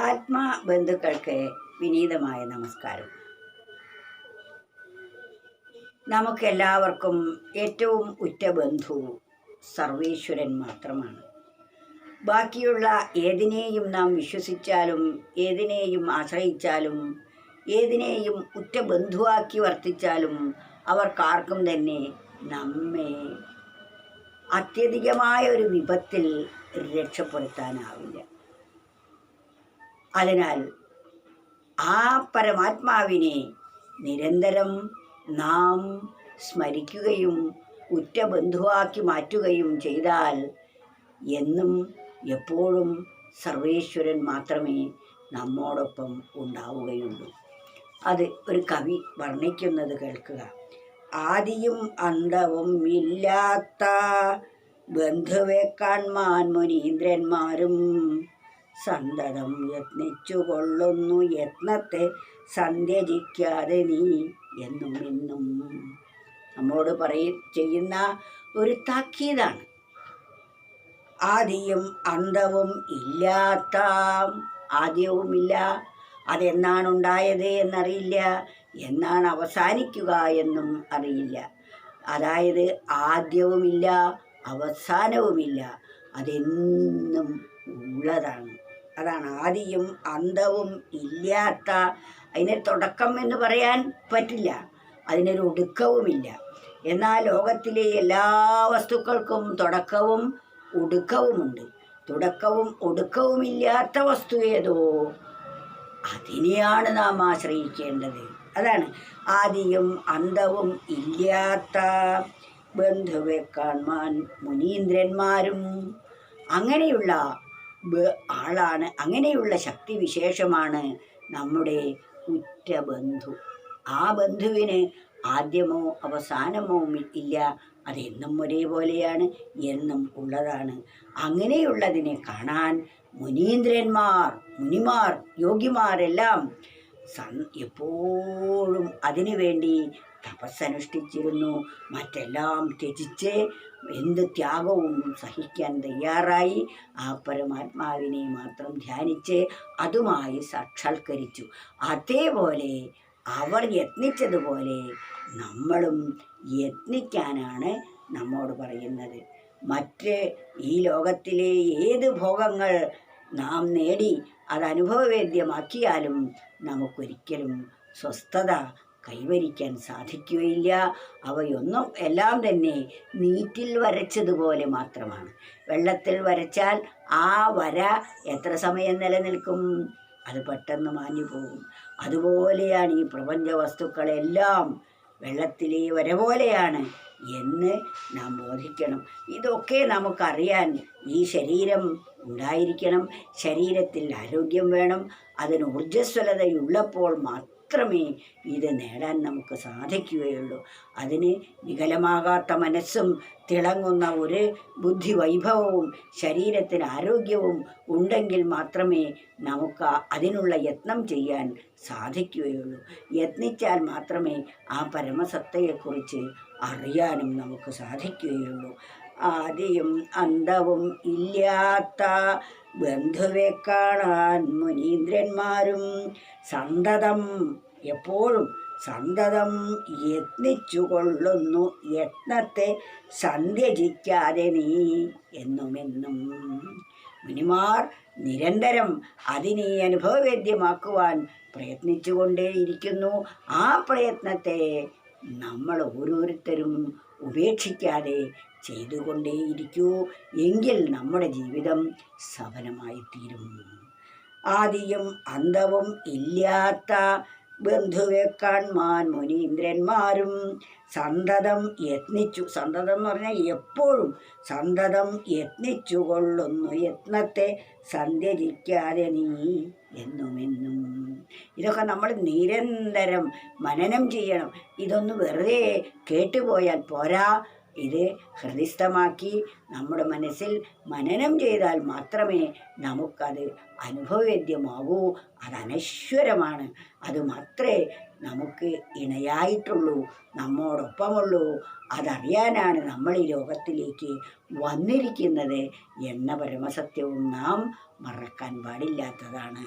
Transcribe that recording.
ആത്മാ ബന്ധുക്കൾക്ക് വിനീതമായ നമസ്കാരം. നമുക്കെല്ലാവർക്കും ഏറ്റവും ഉറ്റ ബന്ധു സർവേശ്വരൻ മാത്രമാണ്. ബാക്കിയുള്ള ഏതിനെയും നാം വിശ്വസിച്ചാലും ഏതിനെയും ആശ്രയിച്ചാലും ഏതിനെയും ഉറ്റ ബന്ധുവാക്കി വർത്തിച്ചാലും അവർക്കാർക്കും തന്നെ നമ്മെ അത്യധികമായ ഒരു വിപത്തിൽ രക്ഷപ്പെടുത്താനാവില്ല. അതിനാൽ ആ പരമാത്മാവിനെ നിരന്തരം നാം സ്മരിക്കുകയും ഉറ്റ ബന്ധുവാക്കി മാറ്റുകയും ചെയ്താൽ എന്നും എപ്പോഴും സർവേശ്വരൻ മാത്രമേ നമ്മോടൊപ്പം ഉണ്ടാവുകയുള്ളൂ. അത് ഒരു കവി വർണിക്കുന്നത് കേൾക്കുക. ആദിയും അന്തവും ഇല്ലാത്ത ബന്ധുവെ കാൺമാൻ മുനീന്ദ്രന്മാരും സന്തതം യത്നിച്ചു കൊള്ളുന്നു യത്നത്തെ സന്ധ്യജിക്കാതെ നീ എന്നും ഇന്നും. നമ്മളോട് പറയ ചെയ്യുന്ന ഒരു താക്കീതാണ്. ആദിയും അന്തവും ഇല്ലാത്ത ആദ്യവുമില്ല. അതെന്നാണ് ഉണ്ടായത് എന്നറിയില്ല. എന്നാണ് അവസാനിക്കുക എന്നും അറിയില്ല. അതായത് ആദ്യവുമില്ല അവസാനവുമില്ല. അതെന്നും ഉള്ളതാണ്. അതാണ് ആദിയും അന്തവും ഇല്ലാത്ത അതിന് തുടക്കം എന്ന് പറയാൻ പറ്റില്ല അതിനൊരു ഒടുക്കവുമില്ല. എന്നാൽ ലോകത്തിലെ എല്ലാ വസ്തുക്കൾക്കും തുടക്കവും ഒടുക്കവുമുണ്ട്. തുടക്കവും ഒടുക്കവുമില്ലാത്ത വസ്തു ഏതോ? അതിനെയാണ് നാം ആശ്രയിക്കേണ്ടത്. അതാണ് ആദിയും അന്തവും ഇല്ലാത്ത ബന്ധുവെ കാണാൻ മുനീന്ദ്രന്മാരും അങ്ങനെയുള്ള ആളാണ്. അങ്ങനെയുള്ള ശക്തി വിശേഷമാണ് നമ്മുടെ ഉറ്റ ബന്ധു ആ ബന്ധുവിന് ആദ്യമോ അവസാനമോ ഇല്ല. അതെന്നും ഒരേപോലെയാണ് എന്നും ഉള്ളതാണ്. അങ്ങനെയുള്ളതിനെ കാണാൻ മുനീന്ദ്രന്മാർ മുനിമാർ യോഗിമാരെല്ലാം സൻ എപ്പോഴും അതിനു വേണ്ടി തപസ്സനുഷ്ഠിച്ചിരുന്നു. മറ്റെല്ലാം ത്യജിച്ച് എന്ത് ത്യാഗവും സഹിക്കാൻ തയ്യാറായി. ആ പരമാത്മാവിനെ മാത്രം ധ്യാനിച്ച് അതുമായി സാക്ഷാത്കരിച്ചു. അതേപോലെ അവർ യത്നിച്ചതുപോലെ നമ്മളും യത്നിക്കാനാണ് നമ്മോട് പറയുന്നത്. മറ്റ് ഈ ലോകത്തിലെ ഏത് ഭോഗങ്ങൾ നാം നേടി അത് അനുഭവവേദ്യമാക്കിയാലും നമുക്കൊരിക്കലും സ്വസ്ഥത കൈവരിക്കാൻ സാധിക്കുകയില്ല. അവയൊന്നും എല്ലാം തന്നെ നീറ്റിൽ വരച്ചതുപോലെ മാത്രമാണ്. വെള്ളത്തിൽ വരച്ചാൽ ആ വര എത്ര സമയം നിലനിൽക്കും? അത് പെട്ടെന്ന് മാഞ്ഞു പോകും. അതുപോലെയാണ് ഈ പ്രപഞ്ച വസ്തുക്കളെല്ലാം വെള്ളത്തിലെ വര പോലെയാണ് എന്ന് നാം ബോധിക്കണം. ഇതൊക്കെ നമുക്കറിയാൻ ഈ ശരീരം ഉണ്ടായിരിക്കണം. ശരീരത്തിൽ ആരോഗ്യം വേണം. അതിന് ഊർജസ്വലതയുള്ളപ്പോൾ മാത്രമേ ഇത് നേടാൻ നമുക്ക് സാധിക്കുകയുള്ളൂ. അതിന് വികലമാകാത്ത മനസ്സും തിളങ്ങുന്ന ഒരു ബുദ്ധി വൈഭവവും ശരീരത്തിന് ആരോഗ്യവും ഉണ്ടെങ്കിൽ മാത്രമേ നമുക്ക് അതിനുള്ള യത്നം ചെയ്യാൻ സാധിക്കുകയുള്ളൂ. യത്നിച്ചാൽ മാത്രമേ ആ പരമസത്തയെക്കുറിച്ച് അറിയാനും നമുക്ക് സാധിക്കുകയുള്ളൂ. ആദ്യം അന്തവും ഇല്ലാത്ത ബന്ധുവെ കാണാൻ മുനീന്ദ്രന്മാരും സന്തതം എപ്പോഴും സന്തതം യത്നിച്ചു കൊള്ളുന്നു യത്നത്തെ സന്ധ്യജിക്കാതെ നീ എന്നുമെന്നും. മുനിമാർ നിരന്തരം അതിനെ അനുഭവവേദ്യമാക്കുവാൻ പ്രയത്നിച്ചുകൊണ്ടേയിരിക്കുന്നു. ആ പ്രയത്നത്തെ നമ്മൾ ഓരോരുത്തരും ഉപേക്ഷിക്കാതെ ചെയ്തുകൊണ്ടേയിരിക്കൂ എങ്കിൽ നമ്മുടെ ജീവിതം സഫലമായി തീരും ആദിയും അന്തവും ഇല്ലാത്ത ബന്ധുവെ കാൺമാൻ മുനീന്ദ്രന്മാരും സന്തതം യത്നിച്ചു. സന്തതം എന്ന് പറഞ്ഞാൽ എപ്പോഴും സന്തതം യത്നിച്ചു കൊള്ളുന്നു യത്നത്തെ സന്ധ്യരിക്കാതെ നീ എന്നുമെന്നും. ഇതൊക്കെ നമ്മൾ നിരന്തരം മനനം ചെയ്യണം. ഇതൊന്ന് വെറുതെ കേട്ടുപോയാൽ പോരാ. ഇത് ഹൃദിസ്ഥമാക്കി നമ്മുടെ മനസ്സിൽ മനനം ചെയ്താൽ മാത്രമേ നമുക്കത് അനുഭവവേദ്യമാകൂ. അത് അനശ്വരമാണ്. അത് മാത്രമേ നമുക്ക് ഇണയായിട്ടുള്ളൂ നമ്മോടൊപ്പമുള്ളൂ. അതറിയാനാണ് നമ്മൾ ഈ ലോകത്തിലേക്ക് വന്നിരിക്കുന്നത് എന്ന പരമസത്യവും നാം മറക്കാൻ പാടില്ലാത്തതാണ്.